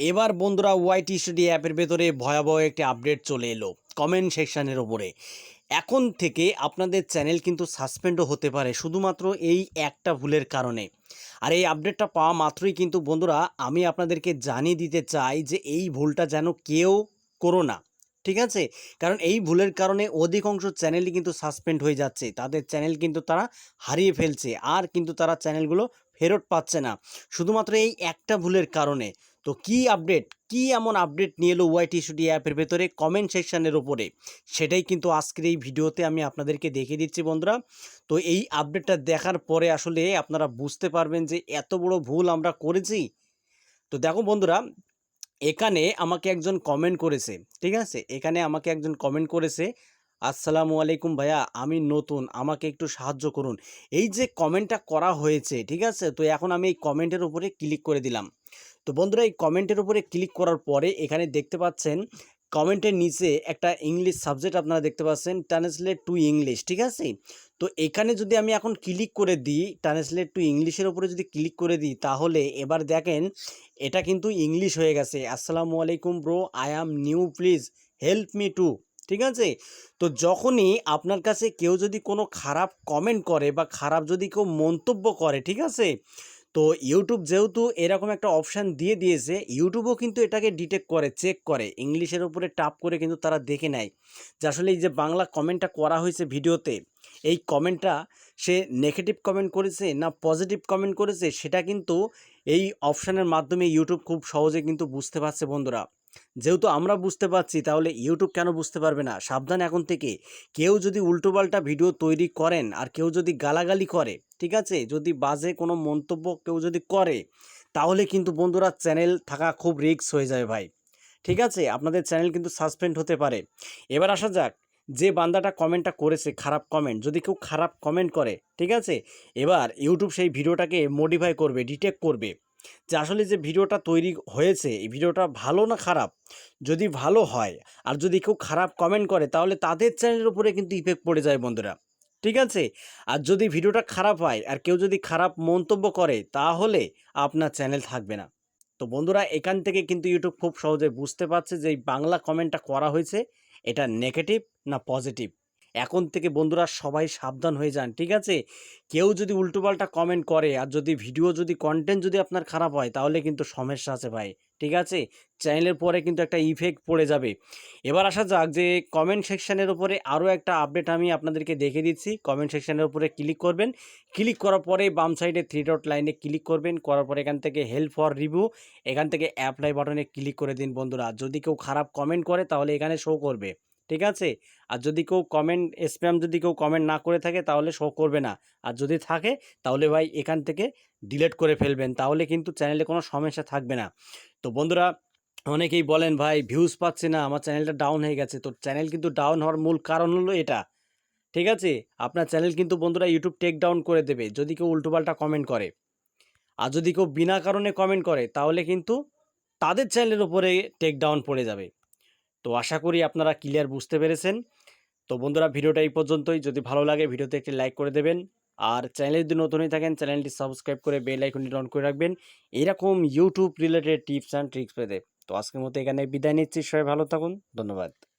এবার বন্ধুরা ওয়াইটি স্টাডি অ্যাপের ভেতরে ভয়াবহ একটি আপডেট চলে এলো। কমেন্ট সেকশানের ওপরে। এখন থেকে আপনাদের চ্যানেল কিন্তু সাসপেন্ডও হতে পারে, শুধুমাত্র এই একটা ভুলের কারণে। আর এই আপডেটটা পাওয়া মাত্রই কিন্তু বন্ধুরা, আমি আপনাদেরকে জানিয়ে দিতে চাই যে এই ভুলটা যেন কেউ করো না। ঠিক আছে? কারণ এই ভুলের কারণে অধিকাংশ চ্যানেলই কিন্তু সাসপেন্ড হয়ে যাচ্ছে। তাদের চ্যানেল কিন্তু তারা হারিয়ে ফেলছে, আর কিন্তু তারা চ্যানেলগুলো ফেরত পাচ্ছে না। শুধুমাত্র এই একটা ভুলের কারণে। তো কি আপডেট কি এমন আপডেট নিয়ে এলো ওয়াইটি স্টুডিও অ্যাপের ভেতরে কমেন্ট সেকশনের ওপরে সেটাই কিন্তু আজকের এই ভিডিওতে আমি আপনাদেরকে দেখিয়ে দিচ্ছি বন্ধুরা। তো এই আপডেটটা দেখার পরে আসলে আপনারা বুঝতে পারবেন যে এত বড় ভুল আমরা করেছি। তো দেখো বন্ধুরা, এখানে আমাকে একজন কমেন্ট করেছে, ঠিক আছে? এখানে আমাকে একজন কমেন্ট করেছে, আসসালামু আলাইকুম ভাইয়া, আমি নতুন, আমাকে একটু সাহায্য করুন। এই যে কমেন্টটা করা হয়েছে, ঠিক আছে? তো এখন আমি এই কমেন্টের উপরে ক্লিক করে দিলাম। তো বন্ধুরা এই কমেন্টের উপরে ক্লিক করার পরে এখানে দেখতে পাচ্ছেন কমেন্টের নিচে একটা ইংলিশ সাবজেক্ট আপনারা দেখতে পাচ্ছেন ট্রান্সলেট টু ইংলিশ ঠিক আছে? তো এখানে যদি আমি এখন ক্লিক করে দিই ট্রান্সলেট টু ইংলিশের উপরে যদি ক্লিক করে দিই, তাহলে এবার দেখেন এটা কিন্তু ইংলিশ হয়ে গেছে। আসসালামু আলাইকুম bro I am new please help me to ঠিক আছে? তো যখনই আপনার কাছে কেউ যদি কোনো খারাপ কমেন্ট করে বা খারাপ যদি কেউ মন্তব্য করে, ঠিক আছে? তো ইউটিউব যেহেতু এরকম একটা অপশান দিয়ে দিয়েছে ইউটিউবও কিন্তু এটাকে ডিটেক্ট করে চেক করে। ইংলিশের উপরে টাপ করে কিন্তু তারা দেখে নেয়। যে আসলে এই যে বাংলা কমেন্টটা করা হয়েছে ভিডিওতে, এই কমেন্টটা সে নেগেটিভ কমেন্ট করেছে না পজিটিভ কমেন্ট করেছে, সেটা কিন্তু এই অপশানের মাধ্যমে ইউটিউব খুব সহজে কিন্তু বুঝতে পারছে বন্ধুরা। যেহেতু আমরা বুঝতে পারছি, তাহলে ইউটিউব কেন বুঝতে পারবে না? সাবধান এখন থেকে। কেউ যদি উল্টোপাল্টা ভিডিও তৈরি করেন আর কেউ যদি গালাগালি করে, ঠিক আছে? যদি বাজে কোনো মন্তব্য কেউ যদি করে, তাহলে কিন্তু বন্ধুরা চ্যানেল থাকা খুব রিস্ক হয়ে যায় ভাই। ঠিক আছে? আপনাদের চ্যানেল কিন্তু সাসপেন্ড হতে পারে। এবার আসা যাক, যে বান্দাটা কমেন্টটা করেছে, খারাপ কমেন্ট, যদি কেউ খারাপ কমেন্ট করে, ঠিক আছে? এবার ইউটিউব সেই ভিডিওটাকে মডিফাই করবে ডিটেক্ট করবে। যে আসলে যে ভিডিওটা তৈরি হয়েছে, এই ভিডিওটা ভালো না খারাপ? যদি ভালো হয়, আর যদি কেউ খারাপ কমেন্ট করে, তাহলে তাদের চ্যানেলের উপরে কিন্তু ইফেক্ট পড়ে যায় বন্ধুরা। ঠিক আছে? আর যদি ভিডিওটা খারাপ হয়, আর কেউ যদি খারাপ মন্তব্য করে, তাহলে আপনার চ্যানেল থাকবে না। তো বন্ধুরা, এখান থেকে কিন্তু ইউটিউব খুব সহজে বুঝতে পারছে যে এই বাংলা কমেন্টটা করা হয়েছে, এটা নেগেটিভ না পজিটিভ এখন থেকে বন্ধুরা সবাই সাবধান হয়ে যান, ঠিক আছে? কেউ যদি উল্টোপাল্টা কমেন্ট করে আর যদি ভিডিও যদি কন্টেন্ট যদি আপনার খারাপ হয়, তাহলে কিন্তু সমস্যা আছে ভাই, ঠিক আছে? চ্যানেলের পরে কিন্তু একটা ইফেক্ট পড়ে যাবে। এবার আসা যাক যে কমেন্ট সেকশানের উপরে আরও একটা আপডেট আমি আপনাদেরকে দেখে দিচ্ছি। কমেন্ট সেকশানের উপরে ক্লিক করবেন। ক্লিক করার পরে বাম সাইডে থ্রি ডট লাইনে ক্লিক করবেন। করার পরে এখান থেকে হেল্প ফর রিভিউ এখান থেকে অ্যাপ্লাই বাটনে ক্লিক করে দিন বন্ধুরা। যদি কেউ খারাপ কমেন্ট করে, তাহলে এখানে শো করবে। ঠিক আছে? আর যদি কেউ কমেন্ট স্প্যাম যদি কেউ কমেন্ট না করে থাকে, তাহলে শো করবে না। আর যদি থাকে, তাহলে ভাই এখান থেকে ডিলেট করে ফেলবেন। তাহলে কিন্তু চ্যানেলে কোনো সমস্যা থাকবে না। তো বন্ধুরা, অনেকেই বলেন, ভাই ভিউজ পাচ্ছে না, আমার চ্যানেলটা ডাউন হয়ে গেছে। তো চ্যানেল কিন্তু ডাউন হওয়ার মূল কারণ হলো এটা। ঠিক আছে? আপনার চ্যানেল কিন্তু বন্ধুরা ইউটিউব টেক ডাউন করে দেবে, যদি কেউ উল্টোপাল্টা কমেন্ট করে। আর যদি কেউ বিনা কারণে কমেন্ট করে, তাহলে কিন্তু তাদের চ্যানেলের উপরে টেক ডাউন পড়ে যাবে। তো আশা করি আপনারা ক্লিয়ার বুঝতে পেরেছেন। তো বন্ধুরা, ভিডিওটা এই পর্যন্তই। যদি ভালো লাগে, ভিডিওতে একটি লাইক করে দেবেন। আর চ্যানেলে যদি নতুনই থাকেন চ্যানেলটি সাবস্ক্রাইব করে বেল আইকনটি অন করে রাখবেন। এরকম YouTube related tips and tricks পেতে। তো আজকের মতো এখানে বিদায় নিচ্ছি। সবাই ভালো থাকুন। ধন্যবাদ।